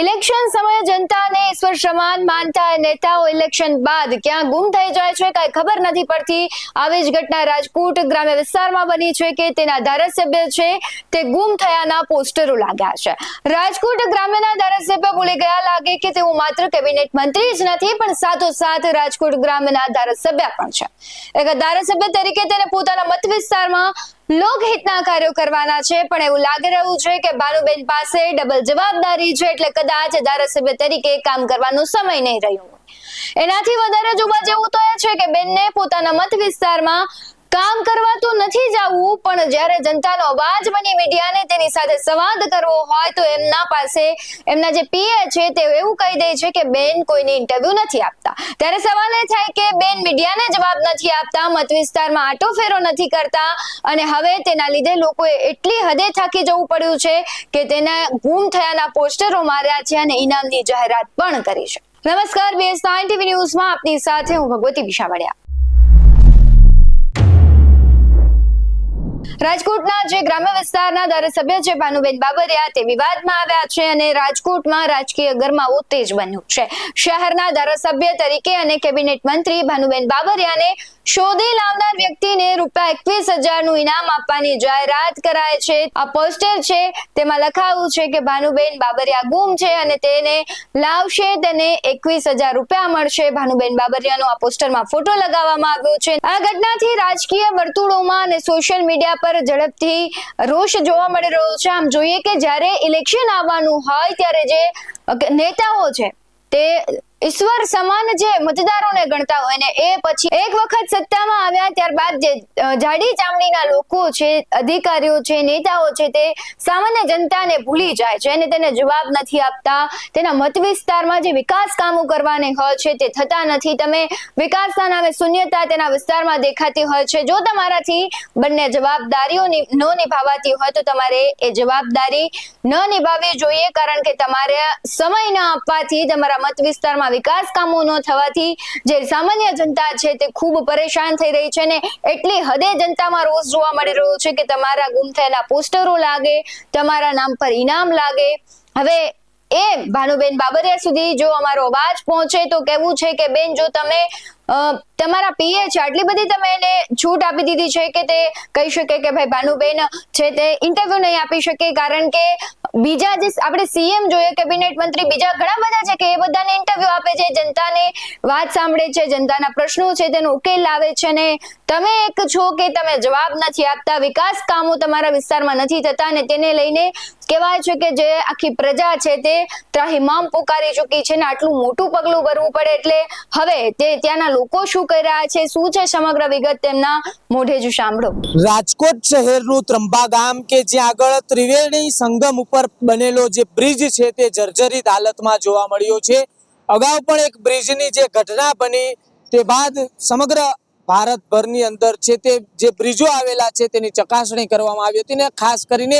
Election સમયે જનતાને ઈશ્વર સમાન માનતા નેતાઓ ઇલેક્શન બાદ ક્યાં ગુમ થઈ જાય છે કઈ ખબર નથી પડતી. આવી જ ઘટના રાજકોટ ગ્રામ્ય વિસ્તારમાં બની છે કે તેના ધારાસભ્ય છે તે ગુમ થયાના પોસ્ટરો લાગ્યા છે. રાજકોટ ગ્રામ્યના ધારાસભ્ય ભૂલી ગયા લાગે કે તેઓ માત્ર કેબિનેટ મંત્રી જ નથી, પણ સાથોસાથ રાજકોટ ગ્રામ્યના ધારાસભ્ય પણ છે. એક ધારાસભ્ય તરીકે તેને પોતાના મત વિસ્તારમાં લોકહિતના કાર્યો કરવાના છે, પણ એવું લાગી રહ્યું છે કે ભાનુબેન પાસે ડબલ જવાબદારી છે, એટલે કદાચ ધારાસભ્ય તરીકે કામ કરવાનો સમય નહીં રહ્યો એનાથી વધારે જોવા જેવું તો એ છે કે બેનને પોતાના મત વિસ્તારમાં કામ કરવા તો નથી જવું, પણ જ્યારે જનતાનો અવાજ બની મીડિયાને, તેની સાથે સંવાદ કરવો હોય તો એમના પાસે, એમના જે પીએ છે તે એવું કહી દે છે કે બેન કોઈને ઇન્ટરવ્યુ નથી આપતા. ત્યારે સવાલ એ થાય કે બેન મીડિયાને જવાબ નથી આપતા, મત વિસ્તારમાં આટો ફેરો નથી કરતા, અને હવે તેના લીધે લોકોએ એટલી હદે થાકી જવું પડ્યું છે કે તેના ગુમ થયાના પોસ્ટરો માર્યા છે અને ઇનામની જાહેરાત પણ કરી છે. નમસ્કાર બીએસ નાઇન ટીવી ન્યૂઝમાં આપની સાથે હું ભગવતી વિશાવડિયા રાજકોટના જે ગ્રામ્ય વિસ્તારના ધારાસભ્ય છે ભાનુબેન બાબરિયા તે વિવાદમાં આવ્યા છે અને રાજકોટમાં રાજકીય ગરમાવો તેજ બન્યું છે. શહેરના ધારાસભ્ય તરીકે અને કેબિનેટ મંત્રી ભાનુબેન બાબરિયાને શોધી લાવનાર વ્યક્તિને રૂપિયા એકવીસ હજારનું ઇનામ આપવાની જાહેરાત કરાય છે. આ પોસ્ટર છે, તેમાં લખાયું છે કે ભાનુબેન બાબરિયા ગુમ છે અને તેને લાવશે, તેને એકવીસ હજાર રૂપિયા મળશે. ભાનુબેન બાબરિયાનો આ પોસ્ટરમાં ફોટો લગાવવામાં આવ્યો છે. આ ઘટનાથી રાજકીય વર્તુળોમાં અને સોશિયલ મીડિયા પર ઝડપથી રોષ જોવા મળી રહ્યો છે. આમ જોઈએ કે જ્યારે ઇલેક્શન આવવાનું હોય ત્યારે જે નેતાઓ છે તે ઈશ્વર સમાન જે મતદારોને ગણતા હોય ને એ પછી એક વખત સત્તામાં આવ્યા ત્યારબાદ જે જાડી ચામડીના લોકો છે, અધિકારીઓ છે, નેતાઓ છે તે સામાન્ય જનતાને ભૂલી જાય છે અને તેને જવાબ નથી આપતા. તેના મત વિસ્તારમાં જે વિકાસ કામો કરવાને હોય છે તે થતા નથી. તમે વિકાસના નામે શૂન્યતા તેના વિસ્તારમાં દેખાતી હોય છે. જો તમારાથી બંને જવાબદારીઓ ન નિભાવાતી હોય તો તમારે એ જવાબદારી ન નિભાવવી જોઈએ કારણ કે તમારે સમય ન આપવાથી તમારા મત વિસ્તારમાં વિકાસ કામો ન થવાથી જે સામાન્ય જનતા છે તે ખૂબ પરેશાન થઈ રહી છે ને એટલી હદે જનતામાં રોષ જોવા મળી રહ્યો છે કે તમારા ગુમ થયેલા પોસ્ટરો લાગે, તમારા નામ પર ઇનામ લાગે. હવે એ ભાનુબેન બાબરિયા સુધી જો અમારો અવાજ પહોંચે તો કેવું છે કે બેન જો તમે તમારા પીએ છે, આટલી બધી તમે એને છૂટ આપી દીધી છે કે તે કહી શકે કે ભાઈ ભાનુબેન છે તે ઇન્ટરવ્યુ નહીં આપી શકે કારણ કે બીજા જે આપણે સીએમ જોઈએ કેબિનેટ મંત્રી, બીજા ઘણા બધા છે કે એ બધાને ઇન્ટરવ્યુ આપે છે, જનતાને વાત સાંભળે છે, જનતાના પ્રશ્નો છે, તેનો ઉકેલ લાવે છે ને તમે એક છો કે તમે જવાબ નથી આપતા, વિકાસ કામો તમારા વિસ્તારમાં નથી થતા અને તેને લઈને કહેવાય છે કે જે આખી પ્રજા છે તે ત્રાહિમામ પુકારી ચૂકી છે ને આટલું મોટું પગલું ભરવું પડે એટલે હવે તે ત્યાંના લોકો શું કરી રહ્યા છે, શું છે સમગ્ર વિગત તેમના મોઢે જ સાંભળો. રાજકોટ શહેરનું ત્રંબા ગામ કે જ્યાં આગળ ત્રિવેણી સંગમ ઉપર બનેલો જે બ્રિજ છે તે જર્જરિત હાલતમાં જોવા મળ્યો છે. અગાઉ પણ એક બ્રિજની જે ઘટના બની તે બાદ સમગ્ર ભારતભરની અંદર છે તે જે બ્રિજો આવેલા છે તેની ચકાસણી કરવામાં આવી હતી ને ખાસ કરીને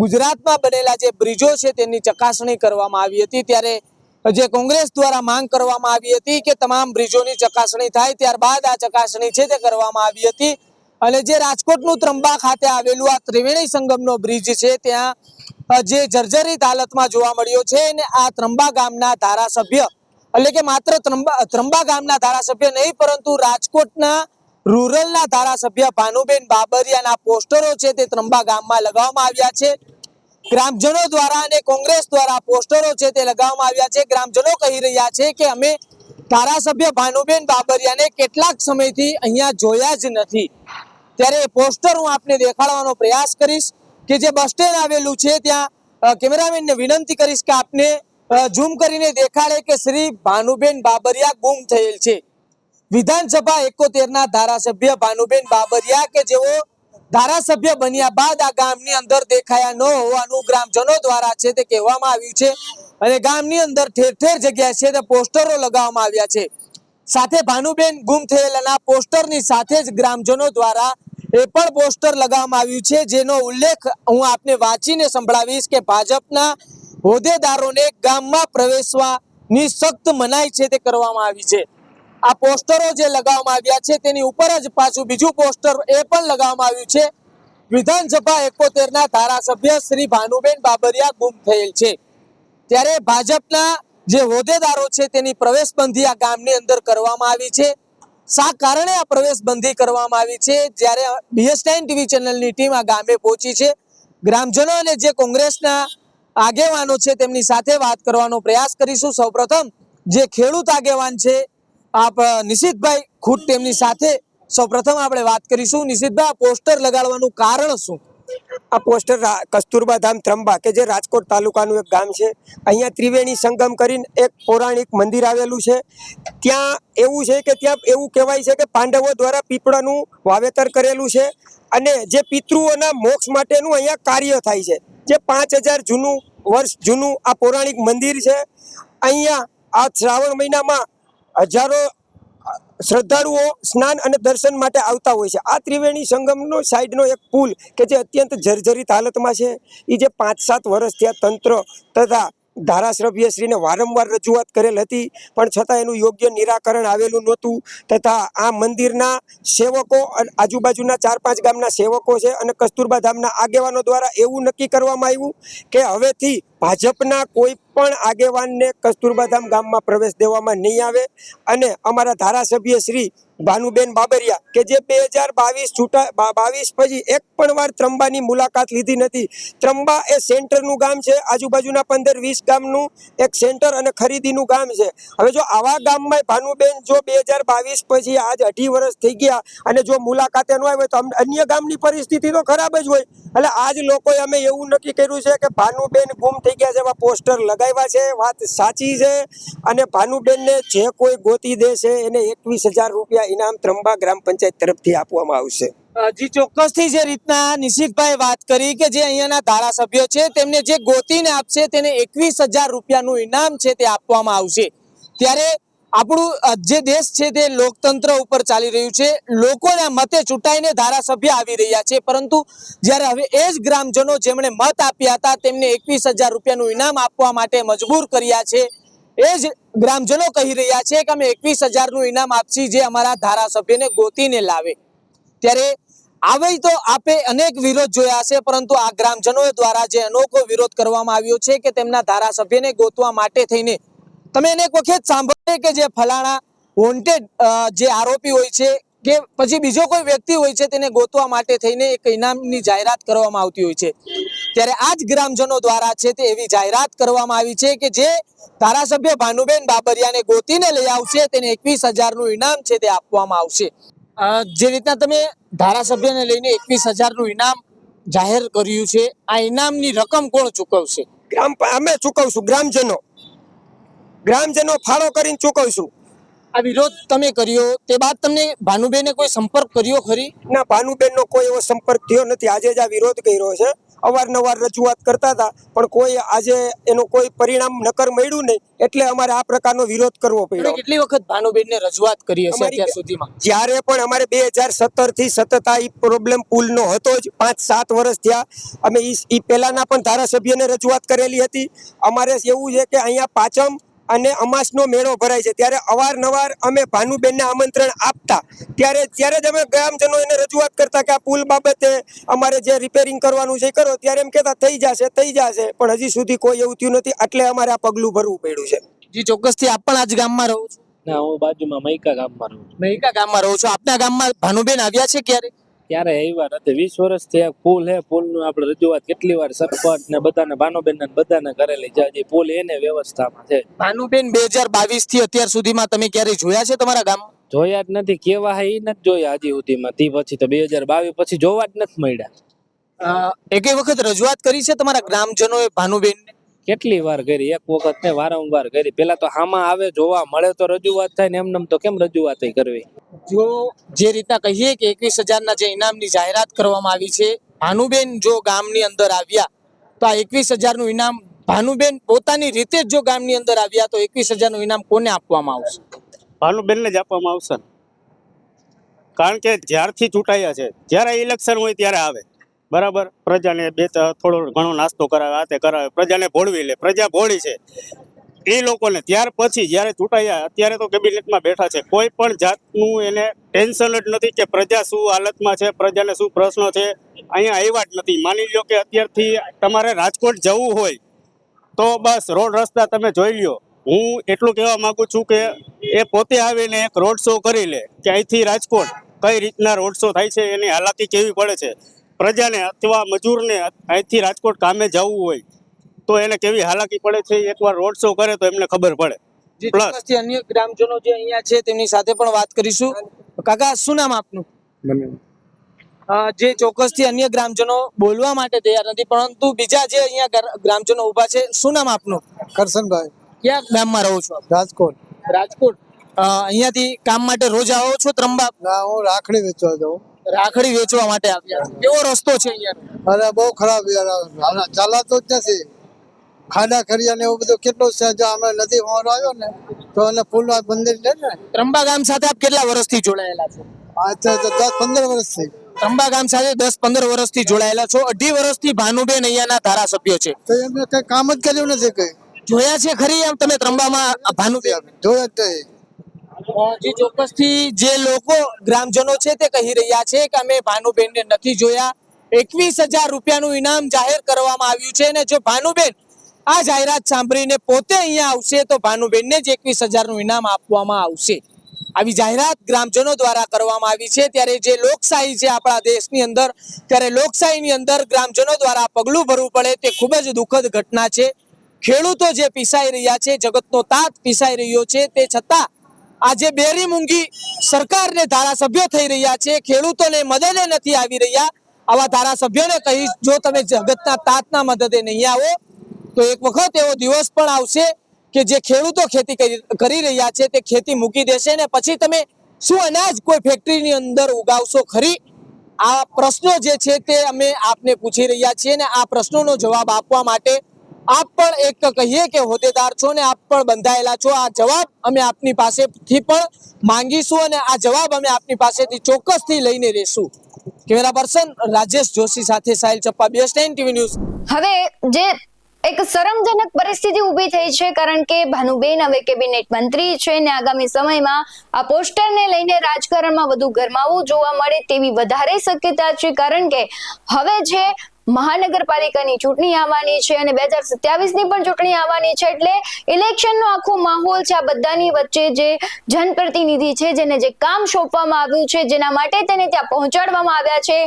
ગુજરાતમાં બનેલા જે બ્રિજો છે તેની ચકાસણી કરવામાં આવી હતી. ત્યારે જે કોંગ્રેસ દ્વારા માંગ કરવામાં આવી હતી કે તમામ બ્રિજોની ચકાસણી થાય, ત્યારબાદ આ ચકાસણી છે તે કરવામાં આવી હતી. અને જે રાજકોટનું ત્રંબા ખાતે આવેલું આ ત્રિવેણી સંગમનો બ્રિજ છે, ત્યાં જે જર્જરિત હાલતમાં જોવા મળ્યો છે અને આ ત્રંબા ગામના ધારાસભ્ય, એટલે કે માત્ર ત્રંબા ત્રંબા ગામના ધારાસભ્ય નહીં, પરંતુ રાજકોટના રૂરલના ધારાસભ્ય ભાનુબેન બાબરિયાના પોસ્ટરો છે તે ત્રંબા ગામમાં લગાવવામાં આવ્યા છે. ગ્રામજનો દ્વારા અને કોંગ્રેસ દ્વારા પોસ્ટરો છે તે લગાવવામાં આવ્યા છે. ગ્રામજનો કહી રહ્યા છે કે અમે ધારાસભ્ય ભાનુબેન બાબરિયાને કેટલાક સમયથી અહીંયા જોયા જ નથી. ત્યારે પોસ્ટર હું આપને દેખાડવાનો પ્રયાસ કરીશ કે જે બસ સ્ટેન્ડ આવેલું છે ત્યાં કેમેરામેનને વિનંતી કરીશ કે આપને ઝૂમ કરીને દેખાડે કે શ્રી ભાનુબેન બાબરિયા ગુમ થયેલ છે. વિધાનસભા એકોતેર ના ધારાસભ્ય ભાનુબેન બાબરિયા કે જેઓ ધારાસભ્ય બન્યા બાદ આ ગામની અંદર દેખાયા ન હોવાનું ગ્રામજનો દ્વારા છે તે કહેવામાં આવ્યું છે. અને ગામની અંદર ઠેર ઠેર જગ્યા છે તે પોસ્ટરો લગાવવામાં આવ્યા છે. સાથે ભાનુબેન ગુમ થયેલાના પોસ્ટરની સાથે જ ગ્રામજનો દ્વારા એ પણ પોસ્ટર લગાવવામાં આવ્યું છે, જેનો ઉલ્લેખ હું આપને વાંચીને સંભળાવીશ કે ભાજપના હોદ્દેદારોને ગામમાં પ્રવેશવાની સખ્ત મનાઈ છે તે કરવામાં આવી છે. આ પોસ્ટરો જે લગાવવામાં આવ્યા છે, તેની ઉપર જ પાછું બીજું પોસ્ટર એ પણ લગાવવામાં આવ્યું છે. વિધાનસભા એકોતેર ના ધારાસભ્ય શ્રી ભાનુબેન બાબરિયા ગુમ થયેલ છે. ત્યારે ભાજપના જે હોદ્દેદારો છે, તેની પ્રવેશબંધી આ ગામની અંદર કરવામાં આવી છે. શા કારણે આ પ્રવેશબંધી કરવામાં આવી છે? જ્યારે બીએસ નાઇન ટીવી ચેનલની ટીમ આ ગામે પહોંચી છે. ગ્રામજનો અને જે કોંગ્રેસના આગેવાનો છે, તેમની સાથે વાત કરવાનો પ્રયાસ કરીશું. સૌપ્રથમ જે ખેડૂત આગેવાન છે આપ નિશિતભાઈ ખુદ તેમની સાથે સૌપ્રથમ આપણે વાત કરીશું. નિશિતભાઈ, આ પોસ્ટર લગાડવાનું કારણ શું? આ પોસ્ટર કસ્તુરબા ધામ ત્રંબા, કે જે રાજકોટ તાલુકાનું એક ગામ છે. અહીંયા ત્રિવેણી સંગમ કરીને એક પૌરાણિક મંદિર આવેલું છે. ત્યાં એવું છે કે ત્યાં એવું કહેવાય છે કે પાંડવો દ્વારા પીપળાનું વાવેતર કરેલું છે અને જે પિતૃઓના મોક્ષ માટેનું અહીંયા કાર્ય થાય છે. જે પાંચ હજાર જૂનું વર્ષ જૂનું આ પૌરાણિક મંદિર છે. અહીંયા આ શ્રાવણ મહિનામાં હજારો શ્રદ્ધાળુઓ સ્નાન અને દર્શન માટે આવતા હોય છે. આ ત્રિવેણી સંગમનો સાઈડનો એક પુલ કે જે અત્યંત જર્જરિત હાલતમાં છે. એ જે પાંચ સાત વર્ષ ત્યાં તંત્ર તથા ધારાસભ્યશ્રીને વારંવાર રજૂઆત કરેલ હતી, પણ છતાં એનું યોગ્ય નિરાકરણ આવેલું નહોતું તથા આ મંદિરના સેવકો આજુબાજુના ચાર પાંચ ગામના સેવકો છે અને કસ્તુરબા ધામના આગેવાનો દ્વારા એવું નક્કી કરવામાં આવ્યું કે હવેથી ભાજપના કોઈ પણ આગેવાનને કસ્તુરબાધામ ગામમાં પ્રવેશ દેવામાં નહીં આવે અને અમારા ધારાસભ્ય શ્રી ભાનુબેન બાબરિયા કે જે બે હજાર બાવીસ છૂટા બાવીસ પછી એક પણ વાર ત્રંબાની મુલાકાત લીધી નથી. ત્રંબા એ સેન્ટરનું ગામ છે, આજુબાજુના પંદર વીસ ગામનું એક સેન્ટર અને ખરીદીનું ગામ છે. હવે જો આવા ગામમાં ભાનુબેન જો બે હજાર બાવીસ પછી આજ અઢી વર્ષ થઈ ગયા અને જો મુલાકાતે ન આવે તો અન્ય ગામની પરિસ્થિતિ તો ખરાબ જ હોય. એટલે આજ લોકોએ અમે એવું નક્કી કર્યું છે કે ભાનુબેન ગુમ થઈ ગયા છે એવા પોસ્ટર લગાવ્યા છે, વાત સાચી છે. અને ભાનુબેનને જે કોઈ ગોતી દેશે એને એકવીસ હજાર રૂપિયા ઇનામ ત્રંબા ગ્રામ પંચાયત તરફથી આપવામાં આવશે. હજી ચોક્કસથી જે રીતના નિશિતભાઈ વાત કરી કે જે અહીંયાના ધારાસભ્યો છે, તેમને જે ગોતીને આપશે તેને એકવીસ હજાર રૂપિયાનું ઇનામ છે તે આપવામાં આવશે. ત્યારે આપણું જે દેશ છે તે લોકતંત્ર ઉપર ચાલી રહ્યું છે. લોકોના મતે ચૂંટાઈને ધારાસભ્ય આવી રહ્યા છે. પરંતુ જ્યારે હવે એ જ ગ્રામજનો જેમણે મત આપ્યા હતા, તેમને એકવીસ હજાર રૂપિયાનું ઇનામ આપવા માટે મજબૂર કર્યા છે. એ જ ગ્રામજનો કહી રહ્યા છે કે અમે એકવીસ હજારનું ઇનામ આપશી જે અમારા ધારાસભ્યને ગોતીને લાવે. ત્યારે આવે તો આપે અનેક વિરોધ જોયા છે પરંતુ આ ગ્રામજનો દ્વારા જે અનોખો વિરોધ કરવામાં આવ્યો છે કે તેમના ધારાસભ્યને ગોતવા માટે થઈને તમે એને એક વખત સાંભળે કે જે ફલાણા વોન્ટેડ જે આરોપી હોય છે કે પછી બીજો કોઈ વ્યક્તિ હોય છે તેને ગોતવા માટે થઈને એક ઇનામની જાહેરાત કરવામાં આવતી હોય છે. ત્યારે આ જ ગ્રામજનો દ્વારા છે તે એવી જાહેરાત કરવામાં આવી છે કે જે ધારાસભ્ય ભાનુબેન બાબરિયાને ગોતીને લઈ આવશે, તેને એકવીસ હજારનું ઇનામ છે તે આપવામાં આવશે. જે રીતના તમે ધારાસભ્યને લઈને એકવીસ હજારનું ઇનામ જાહેર કર્યું છે, આ ઇનામની રકમ કોણ ચૂકવશે? ગ્રામ, અમે ચૂકવશું, ગ્રામજનો. ગ્રામજનો ફાળો કરીને ચૂકવશું. આ વિરોધ તમે કર્યો તે બાદ તમને ભાનુબેને કોઈ સંપર્ક કર્યો ખરી? ના ભાનુબેનનો કોઈ એવો સંપર્ક થયો નથી. આજે જ આ વિરોધ કર્યો છે. અવારનવાર રજૂઆત કરતા હતા પણ કોઈ આજે એનું કોઈ પરિણામ નકર મળ્યું નહીં એટલે અમારે આ પ્રકારનો વિરોધ કરવો પડ્યો. કેટલી વખત ભાનુબેનને રજૂઆત કરી હશે અત્યાર સુધીમાં? જ્યારે પણ અમારે બે હજાર સત્તરથી સતત આ પ્રોબ્લેમ પુલનો હતો જ પાંચ સાત વર્ષ થયા અમે એ પહેલાના પણ ધારાસભ્યને રજૂઆત કરેલી હતી. અમારે એવું છે કે અહીંયા પાચમ અને અમાસનો મેળો ભરાય છે. ત્યારે અવારનવાર અમે ભાનુબેનને આમંત્રણ આપતા ત્યારે ત્યારે જ અમે ગ્રામજનો એને રજૂઆત કરતા કે આ પુલ બાબતે અમારે જે રિપેરિંગ કરવાનું છે કરો ત્યારે એમ કહેતા થઈ જશે થઈ જશે. પણ હજી સુધી કોઈ એવું થયું નથી. એટલે અમારે આ પગલું ભરવું પડ્યું છે. જી ચોક્કસથી આપ પણ આજ ગામમાં રહો છો? ના હું બાજુમાં મૈકા ગામમાં રહું છું. મૈકા ગામમાં રહું છું. આપના ગામમાં ભાનુબેન આવ્યા છે ક્યારે? ત્યારે આવ્યા નથી. વીસ વર્ષથી આ પુલ હે પુલનું આપણે રજૂઆત કેટલી વાર સરપંચ ને બધાને ભાનુબેન ને બધાને કરેલી છે હજી પુલ એને વ્યવસ્થામાં છે. ભાનુબેન બે હજાર બાવીસથી અત્યાર સુધીમાં તમે ક્યારેય જોયા છે તમારા ગામમાં? જોયા જ નથી. કેવા હે એ નથી જોયા હજી સુધીમાં. તે પછી તો બે હજાર બાવીસ પછી જોવા જ નથી મળ્યા. અ, એકેય વખત રજૂઆત કરી છે તમારા ગ્રામજનોએ ભાનુબેન કેટલી વાર કરી? એક વખત ને વારંવાર કરી. પેલા તો હામાં આવે જોવા મળે તો રજૂઆત થાય ને એમને તો કેમ રજૂઆત કરવી? જો જે રીતના કહીએ કે એકવીસ હજારના જે ઇનામની જાહેરાત કરવામાં આવી છે ભાનુબેન જો ગામની અંદર આવ્યા તો આ એકવીસ હજારનું ઇનામ ભાનુબેન પોતાની રીતે જ જો ગામની અંદર આવ્યા તો એકવીસ હજારનું ઇનામ કોને આપવામાં આવશે? ભાનુબેનને જ આપવામાં આવશે કારણ કે જ્યારથી ચૂંટાયા છે જ્યારે ઇલેક્શન હોય ત્યારે આવે. બરાબર? પ્રજાને બે થોડો ઘણો નાસ્તો કરાવે આ તે કરાવે. પ્રજાને ભોળવી લે. પ્રજા ભોળી છે. એ લોકોને ત્યાર પછી જ્યારે ચૂંટાયા, અત્યારે તો કેબિનેટમાં બેઠા છે. કોઈ પણ જાતનું એને ટેન્શન જ નથી કે પ્રજા શું હાલતમાં છે, પ્રજાને શું પ્રશ્નો છે. અહીંયા આવ્યા જ નથી. માની લો કે અત્યારથી તમારે રાજકોટ જવું હોય, તો બસ રોડ રસ્તા તમે જોઈ લ્યો. હું એટલું કહેવા માગું છું કે એ પોતે આવીને એક રોડ શો કરી લે કે અહીંથી રાજકોટ કઈ રીતના રોડ શો થાય છે, એની હાલાકી કેવી પડે છે. પ્રજાને અથવા મજૂરને અહીંથી રાજકોટ કામે જવું હોય તો એને કેવી હાલાકી પડે છે? એકવાર રોડ શો કરે તો એમને ખબર પડે. જે અન્ય ગ્રામજનો જે અહીંયા છે તેમની સાથે પણ વાત કરીશું. કાકા શું નામ આપનું? અ, જે ચોક્કસથી અન્ય ગ્રામજનો બોલવા માટે તૈયાર નથી પરંતુ બીજા જે અહીંયા ગ્રામજનો ઊભા છે શું નામ આપનું? કરશનભાઈ. ક્યાં ગામમાં રહો છો? રાજકોટ. રાજકોટ. અહિયાંથી અહીંયાથી કામ માટે રોજ આવો છો ત્રંબા? ના હું રાખડી વેચવા જાઉં. રાખડી વેચવા માટે આવ્યા કેવો રસ્તો છે અહીંયા અરે બહુ ખરાબ યાર. ચાલાતો જ નથી. ખાડા ખરિયા ને એવું બધું કેટલું છે? જો અમે નદી વાળો આવ્યો ને તો એને ફૂલવા મંદિર છે ને? ત્રંબા ગામ સાથે આપ કેટલા વર્ષથી જોડાયેલા છો? અચ્છા દસ પંદર વર્ષથી. ત્રંબા ગામ સાથે દસ પંદર વર્ષથી જોડાયેલા છો. અઢી વર્ષથી ભાનુબેન અહીંયાના ધારાસભ્ય છે. તો એમને કઈ કામ જ કર્યું નથી કઈ? જોયા છે ખરી આમ તમે ત્રંબામાં ભાનુબેન? જોયા જ નહીં. જે ચોક્કસથી જે લોકો ગ્રામજનો છે તે કહી રહ્યા છે કે અમે ભાનુબેનને નથી જોયા. એકવીસ હજાર રૂપિયાનું ઇનામ જાહેર કરવામાં આવ્યું છે અને જો ભાનુબેન આ જાહેરાત સાંભળીને પોતે અહીંયા આવશે તો ભાનુબેનને જ એકવીસ હજારનું ઇનામ આપવામાં આવશે. આવી જાહેરાત ગ્રામજનો દ્વારા કરવામાં આવી છે. ત્યારે જે લોકશાહી છે આપણા દેશની અંદર, ત્યારે લોકશાહીની અંદર ગ્રામજનો દ્વારા પગલું ભરવું પડે તે ખૂબ જ દુઃખદ ઘટના છે. ખેડૂતો જે પીસાઈ રહ્યા છે, જગતનો તાત પીસાઈ રહ્યો છે. તે છતાં આજે બેરી મૂંગી સરકારને ધારાસભ્યો થઈ રહ્યા છે, ખેડૂતોને મદદે નથી આવી રહ્યા. આવા ધારાસભ્યોને કહીશ જો તમે જગતના તાતના મદદે નહીં આવો, તો એક વખત એવો દિવસ પણ આવશે કે જે ખેડૂતો ખેતી કરી- રહ્યા છે, તે ખેતી મૂકી દેશે ને પછી તમે શું અનાજ કોઈ ફેક્ટરીની અંદર ઉગાવશો ખરી? આ પ્રશ્નો જે છે તે અમે આપને પૂછી રહ્યા છીએ ને આ પ્રશ્નોનો જવાબ આપવા માટે આપ પણ એક કહીએ કે હોદ્દેદાર છો ને આપ પણ બંધાયેલા છો. આ જવાબ અમે આપની પાસેથી પણ માંગીશું અને આ જવાબ અમે આપની પાસેથી ચોક્કસથી લઈને રહેશું કેમેરા પર્સન રાજેશ જોશી સાથે Sahil Chappa best TV news. હવે જે એક શરમજનક પરિસ્થિતિ ઊભી થઈ છે, કારણ કે ભાનુબેન હવે કેબિનેટ મંત્રી છે ને આગામી સમયમાં આ પોસ્ટરને લઈને રાજકારણમાં વધુ ગરમાવું જોવા મળે તેવી વધારે શક્યતા છે, કારણ કે હવે જે મહાનગરપાલિકાની ચૂંટણી આવવાની છે અને બે હજાર સત્યાવીસની પણ ચૂંટણી આવવાની છે એટલે ઇલેક્શનનો આખો માહોલ છે આ બધાની વચ્ચે જે જનપ્રતિનિધિ છે, જેને જે કામ સોંપવામાં આવ્યું છે, જેના માટે તેને ત્યાં પહોંચાડવામાં આવ્યા છે,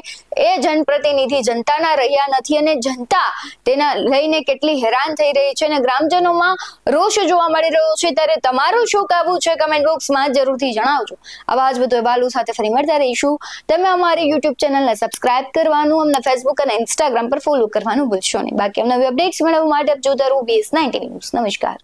એ જનપ્રતિનિધિ જનતાના રહ્યા નથી અને જનતા તેના લઈને કેટલી હેરાન થઈ રહી છે અને ગ્રામજનોમાં રોષ જોવા મળી રહ્યો છે. ત્યારે તમારું શું કહેવું છે કમેન્ટ બોક્સમાં જરૂરથી જણાવજો. આવા જ બધું અહેવાલો સાથે ફરી મળતા રહીશું. તમે અમારી યુટ્યુબ ચેનલને સબસ્ક્રાઇબ કરવાનું, અમને ફેસબુક અને ઇન્સ્ટાગ્રામ પર ફોલો કરવાનું ભૂલશો નહીં. બાકી નવી અપડેટ્સ મેળવવા માટે આપ જોતા રહો બીએસ નાઇન્ટી ન્યૂઝ નમસ્કાર.